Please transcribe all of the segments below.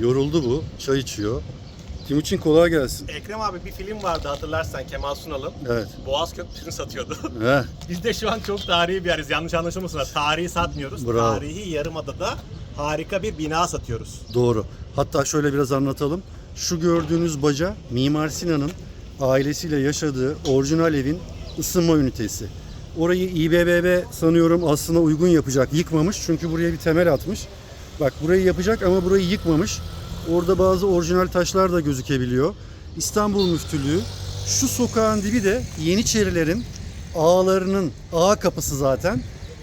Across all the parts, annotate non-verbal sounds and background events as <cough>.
Yoruldu bu. Çay içiyor. Timuçin kolay gelsin. Ekrem abi bir film vardı hatırlarsan Kemal Sunal'ın. Evet. Boğaz Köprüsü'nü satıyordu. Heh, <laughs> Biz de şu an çok tarihi bir yeriz. Yanlış anlaşılmasın. Tarihi satmıyoruz. Bravo. Tarihi Yarımada'da harika bir bina satıyoruz. doğru. Hatta şöyle biraz anlatalım. Şu gördüğünüz baca Mimar Sinan'ın ailesiyle yaşadığı orijinal evin ısınma ünitesi. Orayı İBBB sanıyorum aslında uygun yapacak. Yıkmamış çünkü buraya bir temel atmış. Bak burayı yapacak ama burayı yıkmamış. Orada bazı orijinal taşlar da gözükebiliyor. İstanbul Müftülüğü. Şu sokağın dibi de Yeniçerilerin ağalarının ağa kapısı zaten.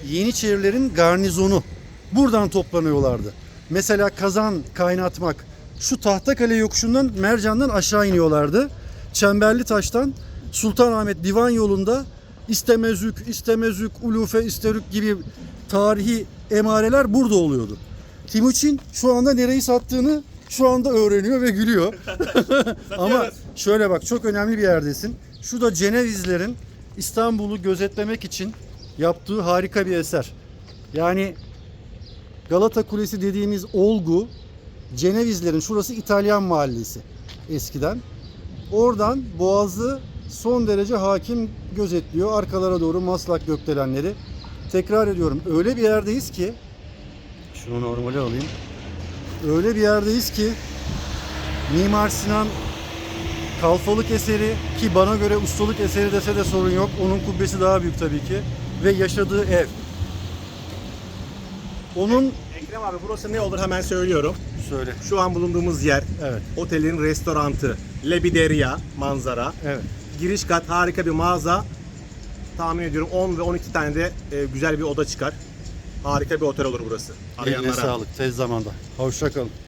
Yeniçerilerin garnizonu. Buradan toplanıyorlardı. Mesela kazan kaynatmak. Şu Tahtakale yokuşundan Mercan'dan aşağı iniyorlardı. Çemberli Taş'tan Sultanahmet Divan yolunda İstemezük, İstemezük, Ulufe, İsterük gibi tarihi emareler burada oluyordu. Timuçin şu anda nereyi sattığını şu anda öğreniyor ve gülüyor. <laughs> <laughs> Ama şöyle bak çok önemli bir yerdesin. Şu da Cenevizlerin İstanbul'u gözetlemek için yaptığı harika bir eser. Yani Galata Kulesi dediğimiz olgu Cenevizlerin şurası İtalyan mahallesi eskiden. Oradan Boğaz'ı son derece hakim gözetliyor. Arkalara doğru Maslak gökdelenleri. Tekrar ediyorum öyle bir yerdeyiz ki şunu normale alayım. Öyle bir yerdeyiz ki Mimar Sinan kalfalık eseri ki bana göre ustalık eseri dese de sorun yok. Onun kubbesi daha büyük tabii ki ve yaşadığı ev. Onun Ekrem abi burası ne olur hemen söylüyorum. söyle. Şu an bulunduğumuz yer Evet. otelin restorantı. Lebideria manzara. Evet. Giriş kat harika bir mağaza. Tahmin ediyorum 10 ve 12 tane de e, güzel bir oda çıkar. Harika bir otel olur burası. Eline Arayanlara. sağlık tez zamanda. Hoşça kalın.